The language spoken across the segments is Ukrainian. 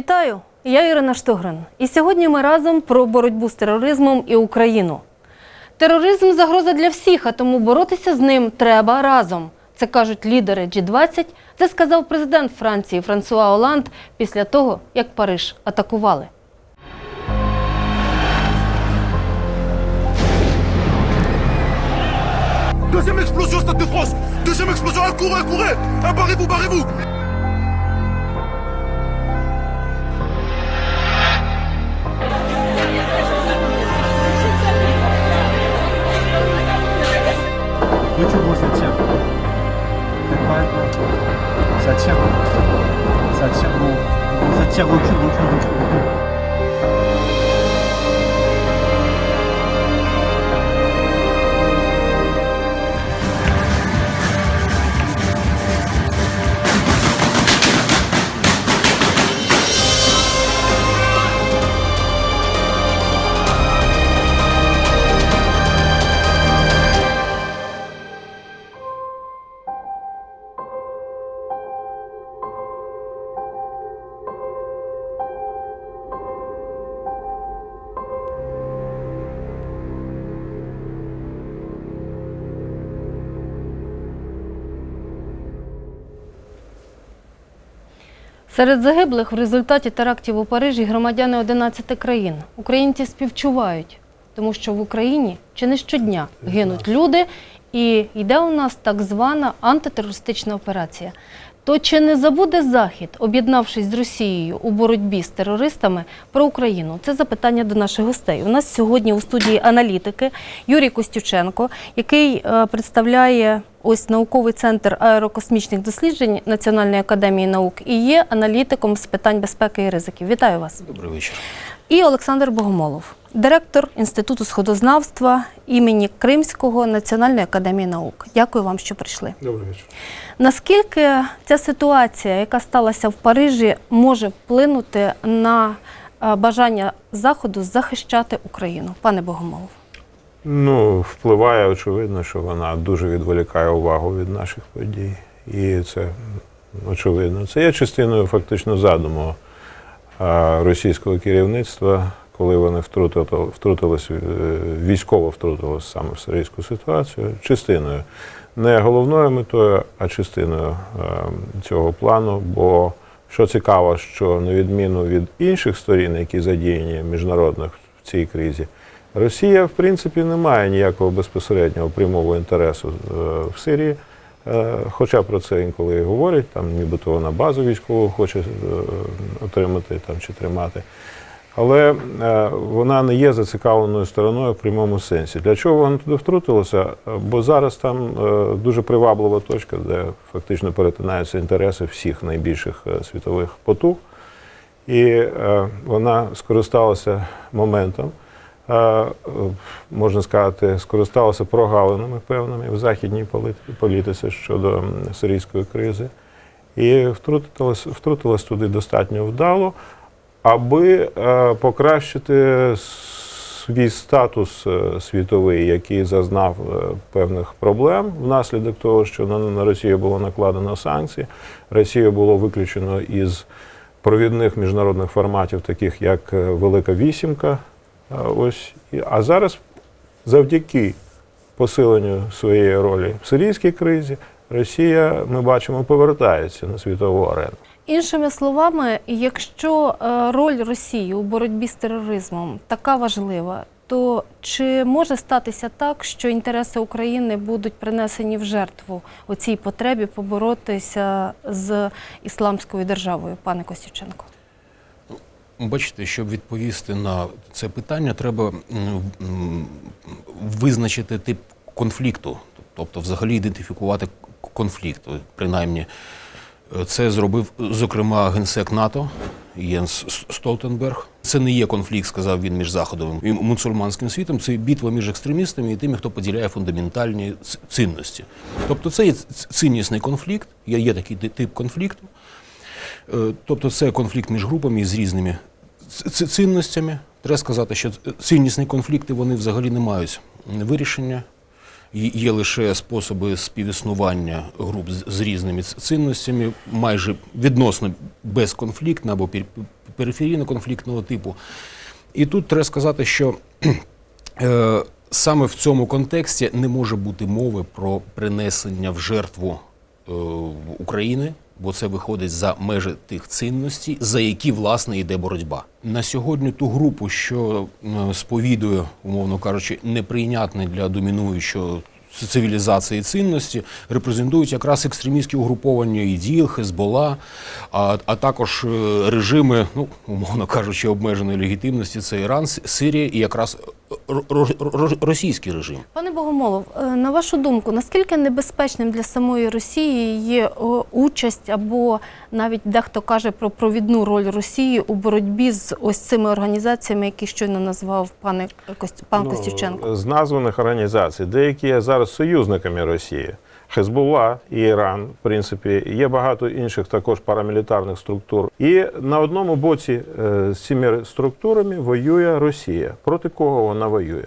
Вітаю! Я Ірина Штогрин. І сьогодні ми разом про боротьбу з тероризмом і Україну. Тероризм загроза для всіх, а тому боротися з ним треба разом. Це кажуть лідери G20. Це сказав президент Франції Франсуа Оланд після того, як Париж атакували. Deuxième explosion Stade de France Deuxième explosion, courez, courez Barrez-vous, barrez-vous Ça tient. Ça tient, Ça tire gros. Ça tient, recul, recul, recul, recul. Серед загиблих в результаті терактів у Парижі громадяни 11 країн. Українці співчувають, тому що в Україні чи не щодня гинуть люди, і йде у нас так звана антитерористична операція. То чи не забуде Захід, об'єднавшись з Росією у боротьбі з терористами про Україну? Це запитання до наших гостей. У нас сьогодні у студії аналітики Юрій Костюченко, який е, представляє ось науковий центр аерокосмічних досліджень Національної академії наук і є аналітиком з питань безпеки і ризиків. Вітаю вас. Добрий вечір. І Олександр Богомолов, директор Інституту сходознавства імені Кримського Національної академії наук. Дякую вам, що прийшли. Добрый вечер. Наскільки ця ситуація, яка сталася в Парижі, може вплинути на е, бажання Заходу захищати Україну? Пане Богомолов. Ну, впливає, очевидно, що вона дуже відволікає увагу від наших подій. І це очевидно. Це є частиною фактично задуму російського керівництва, коли вони втрутили, втрутились, е, військово втрутились саме в сирійську ситуацію, частиною. Не головною метою, а частиною е, цього плану. Бо що цікаво, що на відміну від інших сторін, які задіяні міжнародних в цій кризі, Росія, в принципі, не має ніякого безпосереднього прямого інтересу е, в Сирії. Е, Хоча про це інколи і говорять, там нібито вона базу військову хоче е, отримати там, чи тримати. Але е, вона не є зацікавленою стороною в прямому сенсі. Для чого вона туди втрутилася? Бо зараз там дуже приваблива точка, де фактично перетинаються інтереси всіх найбільших світових потуг. І вона скористалася моментом, можна сказати, скористалася прогалинами певними в західній політиці щодо сирійської кризи, і втрутилась, втрутилась туди достатньо вдало, аби е, покращити свій статус е, світовий, який зазнав е, певних проблем внаслідок того, що на, Росію було накладено санкції. Росію було виключено із провідних міжнародних форматів, таких як е, Велика Вісімка. Ось а зараз, завдяки посиленню своєї ролі в сирійській кризі, Росія, ми бачимо, повертається на світову арену. Іншими словами, якщо е, роль Росії у боротьбі з тероризмом така важлива, то чи може статися так, що інтереси України будуть принесені в жертву у цій потребі поборотися з ісламською державою, пане Костюченко? Бачите, щоб відповісти на це питання, треба визначити тип конфлікту, тобто взагалі ідентифікувати конфлікт. Принаймні, це зробив, зокрема, генсек НАТО Єнс Столтенберг. Це не є конфлікт, сказав він між Заходом і мусульманським світом. Це битва між екстремістами і тими, хто поділяє фундаментальні цінності. Тобто, це є ціннісний конфлікт, є, такий тип конфлікту. Е, Тобто це конфлікт між групами з різними цінностями. Треба сказати, що ціннісні конфлікти вони взагалі не мають вирішення. Є- лише способи співіснування груп з- різними цінностями, майже відносно безконфліктно або периферійно-конфліктного типу. І тут треба сказати, що е, саме в цьому контексті не може бути мови про принесення в жертву е, України, бо це виходить за межі тих цінностей, за які власне йде боротьба. На сьогодні ту групу, що е, сповідує, умовно кажучи, неприйнятне для домінуючого цивілізації цінності, репрезентують якраз екстремістські угруповання іділ, Хезбола, а, а також е, режими, ну умовно кажучи, обмеженої легітимності це Іран, Сирія і якраз російський режим. Пане Богомолов, е, на вашу думку, наскільки небезпечним для самої Росії є участь або навіть дехто каже про провідну роль Росії у боротьбі з ось цими організаціями, які щойно назвав пане Кость- пан Ну, Костюченко? З названих організацій, деякі є зараз союзниками Росії. Хезбулла і Іран, в принципі, є багато інших також парамілітарних структур. І на одному боці е, з цими структурами воює Росія. Проти кого вона воює?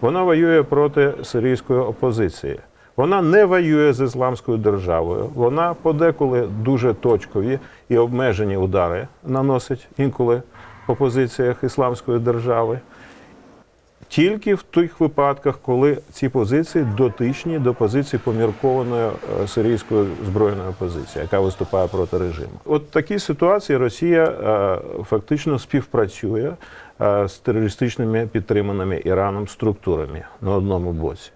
Вона воює проти сирійської опозиції. Вона не воює з ісламською державою. Вона подеколи дуже точкові і обмежені удари наносить інколи по позиціях ісламської держави тільки в тих випадках, коли ці позиції дотичні до позиції поміркованої е, сирійської збройної опозиції, яка виступає проти режиму. От в такій ситуації Росія е, фактично співпрацює е, з терористичними підтриманими Іраном структурами на одному боці.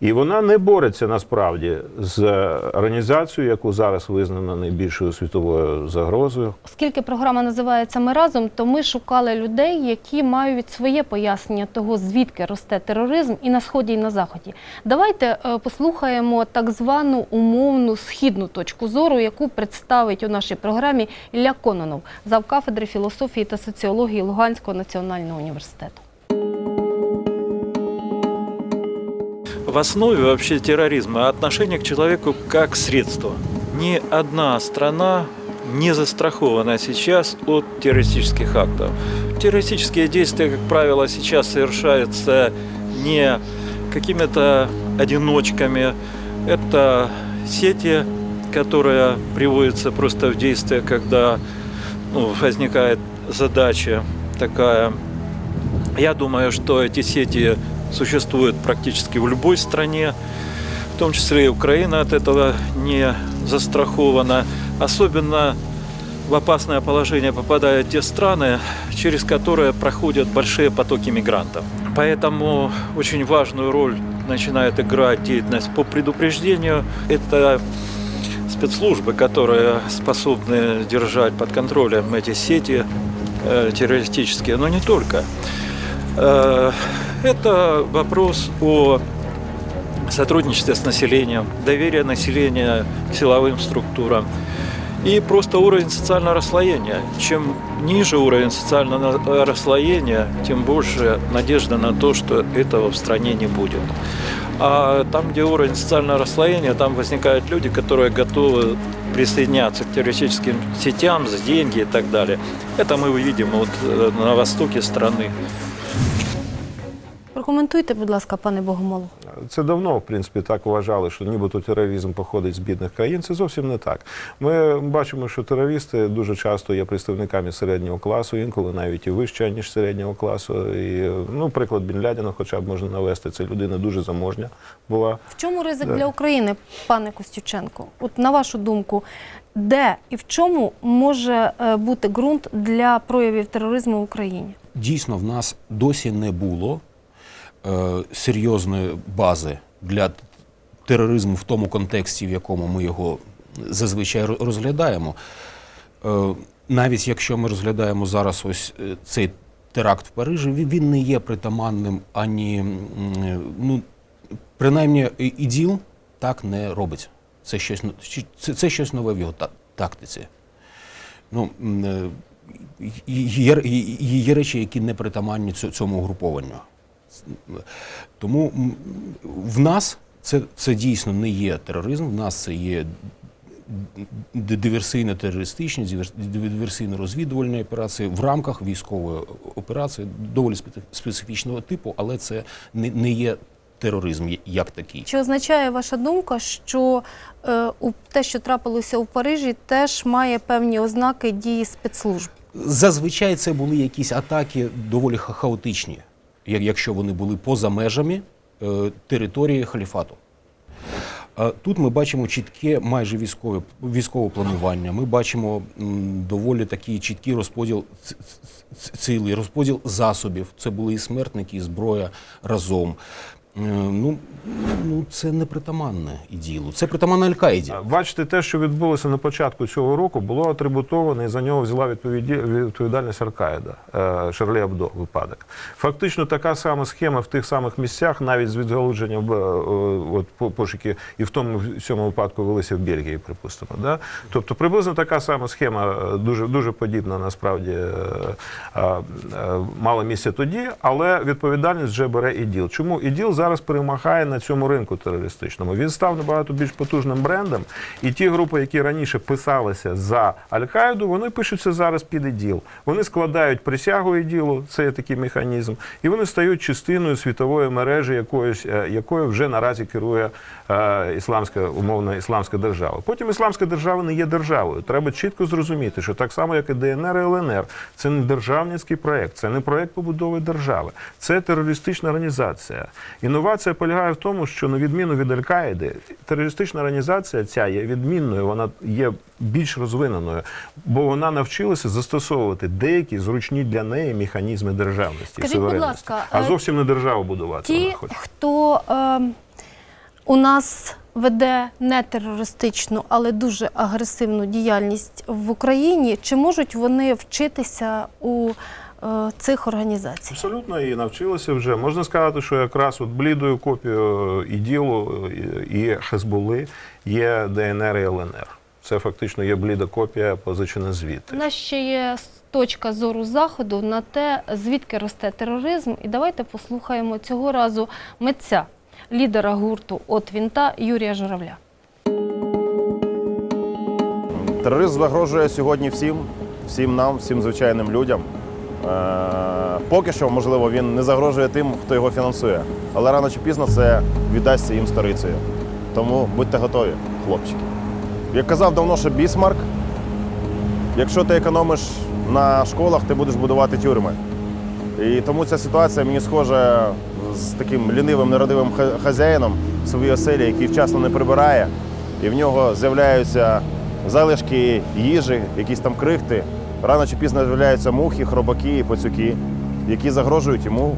І вона не бореться насправді з організацією, яку зараз визнано найбільшою світовою загрозою, Оскільки програма називається Ми разом, то ми шукали людей, які мають своє пояснення того, звідки росте тероризм і на сході, і на заході. Давайте е, послухаємо так звану умовну східну точку зору, яку представить у нашій програмі Ілля Кононов, завкафедри філософії та соціології Луганського національного університету. В основе вообще терроризма отношение к человеку как к средству. Ни одна страна не застрахована сейчас от террористических актов. Террористические действия, как правило, сейчас совершаются не какими-то одиночками. Это сети, которые приводятся просто в действие, когда ну, возникает задача такая. Я думаю, что эти сети существуют практически в любой стране, в том числе и Украина от этого не застрахована. Особенно в опасное положение попадают те страны, через которые проходят большие потоки мигрантов. Поэтому очень важную роль начинает играть деятельность по предупреждению. Это спецслужбы, которые способны держать под контролем эти сети э, террористические, но не только. Э, Это вопрос о сотрудничестве с населением, доверие населения к силовым структурам и просто уровень социального расслоения. Чем ниже уровень социального расслоения, тем больше надежда на то, что этого в стране не будет. А там, где уровень социального расслоения, там возникают люди, которые готовы присоединяться к террористическим сетям за деньги и так далее. Это мы увидим вот э, на востоке страны. Прокоментуйте, будь ласка, пане Богомолов. Це давно, в принципі, так вважали, що нібито тероризм походить з бідних країн. Це зовсім не так. Ми бачимо, що терористи дуже часто є представниками середнього класу, інколи навіть і вищого, ніж середнього класу. І, ну, приклад Бін Лядіна хоча б можна навести. Це людина дуже заможня була. В чому ризик Да. для України, пане Костюченко? От на вашу думку, де і в чому може е, бути ґрунт для проявів тероризму в Україні? Дійсно, в нас досі не було серйозної бази для тероризму в тому контексті, в якому ми його зазвичай розглядаємо. Е, навіть якщо ми розглядаємо зараз ось е, цей теракт в Парижі, він, не є притаманним ані, е, ну, принаймні, іділ так не робить. Це щось, це, це щось нове в його тактиці. Ну, е, є, є, є речі, які не притаманні цьому угрупованню. Тому в нас це, це дійсно не є тероризм, в нас це є д- диверсійно-терористичні, дивер- диверсійно-розвідувальні операції в рамках військової операції доволі специфічного типу, але це не, не є тероризм як такий. Чи означає ваша думка, що е, у те, що трапилося у Парижі, теж має певні ознаки дії спецслужб? Зазвичай це були якісь атаки доволі ха- хаотичні, якщо вони були поза межами е, території халіфату. Тут ми бачимо чітке майже військове, військове планування. Ми бачимо доволі такий чіткий розподіл цілий, розподіл засобів. Це були і смертники, і зброя разом. Е, Ну, ну це не притаманне іділу. Це притаманне Аль-Каїді. Бачите, те, що відбулося на початку цього року, було атрибутовано і за нього взяла відповідальність Аль-Каїда, е, Шарлі Абдо випадок. Фактично така сама схема в тих самих місцях, навіть з відгалудженням е, от, пошуки, і в тому в цьому випадку велися в Бельгії, припустимо. Да? Тобто приблизно така сама схема, дуже, дуже подібна насправді мала місце тоді, але відповідальність вже бере іділ. Чому іділ зараз перемагає на цьому ринку терористичному? Він став набагато більш потужним брендом, і ті групи, які раніше писалися за Аль-Каїду, вони пишуться зараз під іділ. Вони складають присягу іділу, це є такий механізм, і вони стають частиною світової мережі, якоїсь, е, якою вже наразі керує е, ісламська умовна ісламська держава. Потім ісламська держава не є державою. Треба чітко зрозуміти, що так само, як і ДНР і ЛНР, це не державницький проект, це не проект побудови держави, це терористична організація. Інновація полягає в тому, що на відміну від Аль-Каїди, терористична організація ця є відмінною, вона є більш розвиненою, бо вона навчилася застосовувати деякі зручні для неї механізми державності. Скажіть, будь ласка, а е, зовсім не державу будувати. вона хоче. хто е, у нас веде не терористичну, але дуже агресивну діяльність в Україні, чи можуть вони вчитися у цих організацій? Абсолютно і навчилися вже. Можна сказати, що якраз от блідою копією і ділу, і Хезболи є ДНР і ЛНР. Це фактично є бліда копія позичена У нас ще є точка зору заходу на те, звідки росте тероризм. І давайте послухаємо цього разу митця, лідера гурту «От Вінта» Юрія Журавля. Тероризм загрожує сьогодні всім, всім нам, всім звичайним людям. Е, Поки що, можливо, він не загрожує тим, хто його фінансує. Але рано чи пізно це віддасться їм сторицею. Тому будьте готові, хлопчики. Як казав давно ще Бісмарк, якщо ти економиш на школах, ти будеш будувати тюрми. І тому ця ситуація мені схожа з таким лінивим нерадивим хазяїном в своїй оселі, який вчасно не прибирає, і в нього з'являються залишки їжі, якісь там крихти. Рано чи пізно з'являються мухи, хробаки і пацюки, які загрожують йому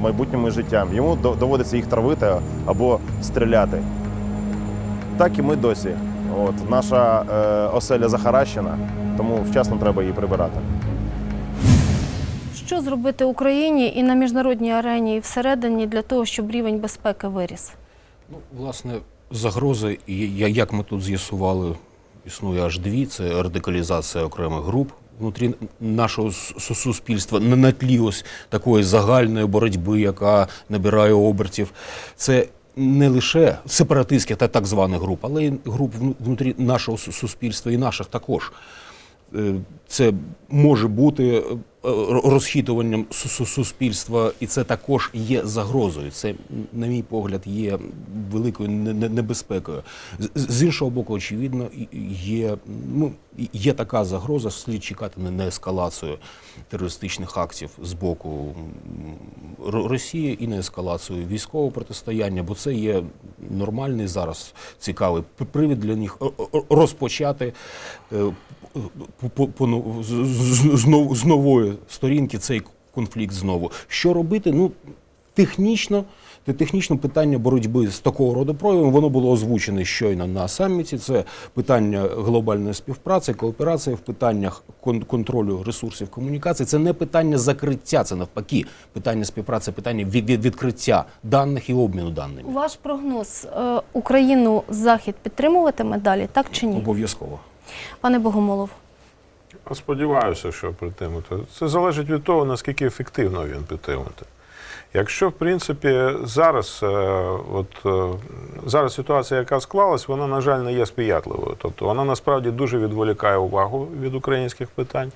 майбутньому життям. Йому доводиться їх травити або стріляти. Так і ми досі. От, наша е, оселя захаращена, тому вчасно треба її прибирати. Що зробити Україні і на міжнародній арені, і всередині для того, щоб рівень безпеки виріс? Ну, власне, загрози, як ми тут з'ясували, існує аж дві: це радикалізація окремих груп внутрі нашого су- су- суспільства на на тлі ось такої загальної боротьби, яка набирає обертів. Це не лише сепаратистських та так званих груп, але й груп внутрі нашого суспільства і наших також. Е, Це може бути е, розхитуванням су- су- суспільства, і це також є загрозою. Це, на мій погляд, є великою не- не- небезпекою. З- іншого боку, очевидно, є, ну, є така загроза, слід чекати на- ескалацію терористичних актів з боку Росії і на ескалацію військового протистояння, бо це є нормальний зараз цікавий привід для них розпочати нов- з- з- з нов- з нової сторінки цей конфлікт знову. Що робити? Ну, технічно, те технічне питання боротьби з такого роду проявами, воно було озвучене щойно на саміті. Це питання глобальної співпраці, кооперації в питаннях кон- контролю ресурсів комунікації. Це не питання закриття, це навпаки питання співпраці, питання від, від- відкриття даних і обміну даними. Ваш прогноз е, Україну Захід підтримуватиме далі, так чи ні? Обов'язково. Пане Богомолов, Сподіваюся, що підтримати. Це залежить від того, наскільки ефективно він підтримати. Якщо, в принципі, зараз, е, от, е, зараз ситуація, яка склалась, вона, на жаль, не є сприятливою. Тобто вона насправді дуже відволікає увагу від українських питань.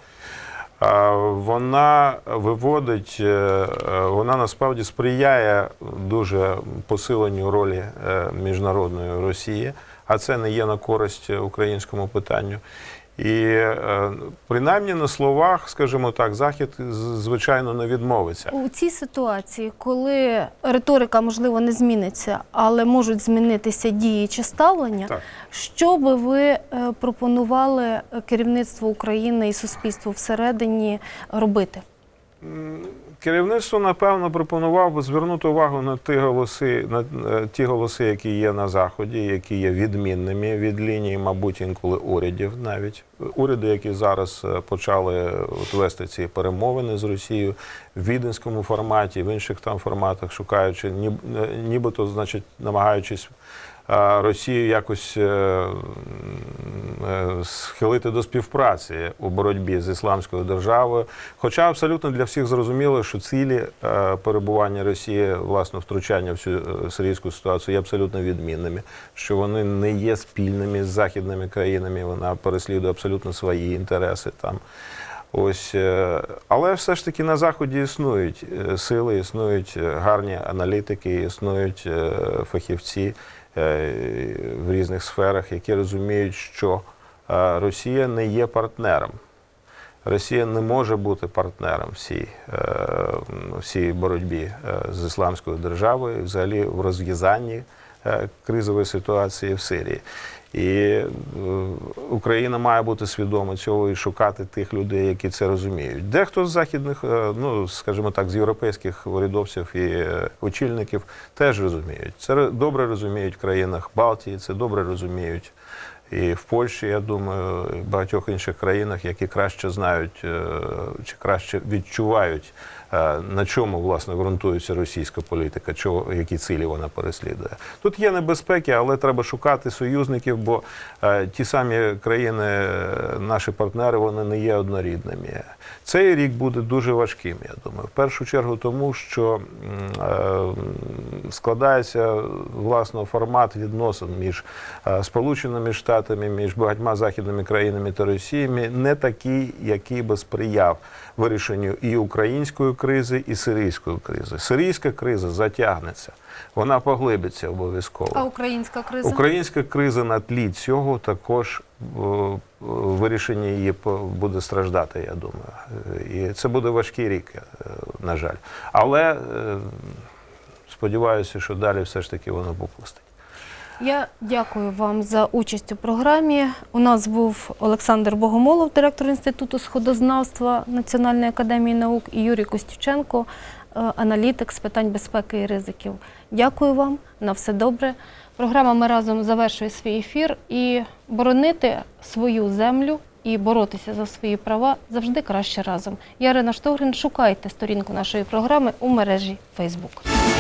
Вона виводить, е, вона насправді сприяє дуже посиленню ролі міжнародної Росії, а це не є на користь українському питанню. І е, принаймні на словах, скажімо так, Захід звичайно не відмовиться. У цій ситуації, коли риторика можливо не зміниться, але можуть змінитися дії чи ставлення, Так. що би ви е, пропонували керівництву України і суспільству всередині робити? Керівництво, напевно, пропонував би звернути увагу на ті голоси, на е, ті голоси, які є на заході, які є відмінними від лінії, мабуть, інколи урядів навіть уряди, які зараз е, почали от вести ці перемовини з Росією в віденському форматі, в інших там форматах, шукаючи ніб- е, нібито, значить, намагаючись. Росію якось е, е, схилити до співпраці у боротьбі з ісламською державою. Хоча абсолютно для всіх зрозуміло, що цілі е, перебування Росії, власне, втручання в цю сирійську ситуацію є абсолютно відмінними, що вони не є спільними з західними країнами. Вона переслідує абсолютно свої інтереси там. Ось, але все ж таки на заході існують сили, існують гарні аналітики, існують фахівці в різних сферах, які розуміють, що е, Росія не є партнером. Росія не може бути партнером всій е, в цій боротьбі е, з ісламською державою, взагалі в розв'язанні е, кризової ситуації в Сирії. І е, Україна має бути свідома цього і шукати тих людей, які це розуміють. Дехто з західних, е, ну скажімо так, з європейських урядовців і е, очільників теж розуміють. Це добре розуміють в країнах Балтії, це добре розуміють і в Польщі, я думаю, в багатьох інших країнах, які краще знають чи краще відчувають, на чому власне ґрунтується російська політика, чого, які цілі вона переслідує. Тут є небезпеки, але треба шукати союзників, бо е, ті самі країни, е, наші партнери, вони не є однорідними. Цей рік буде дуже важким, я думаю. В першу чергу тому, що е, складається власно формат відносин між е, Сполученими Штатами, між багатьма західними країнами та Росіями, не такий, який би сприяв вирішенню і української кризи, і сирійської кризи. Сирійська криза затягнеться, вона поглибиться обов'язково. А українська криза? Українська криза на тлі цього також о, вирішення її буде страждати, я думаю. Е, І це буде важкий рік, е, на жаль. Але е, сподіваюся, що далі все ж таки воно попустить. Я дякую вам за участь у програмі. У нас був Олександр Богомолов, директор Інституту сходознавства Національної академії наук, і Юрій Костюченко, е, аналітик з питань безпеки і ризиків. Дякую вам, на все добре. Програма Ми разом завершує свій ефір і боронити свою землю і боротися за свої права завжди краще разом. Я Ірина Штогрин. Шукайте сторінку нашої програми у мережі Facebook.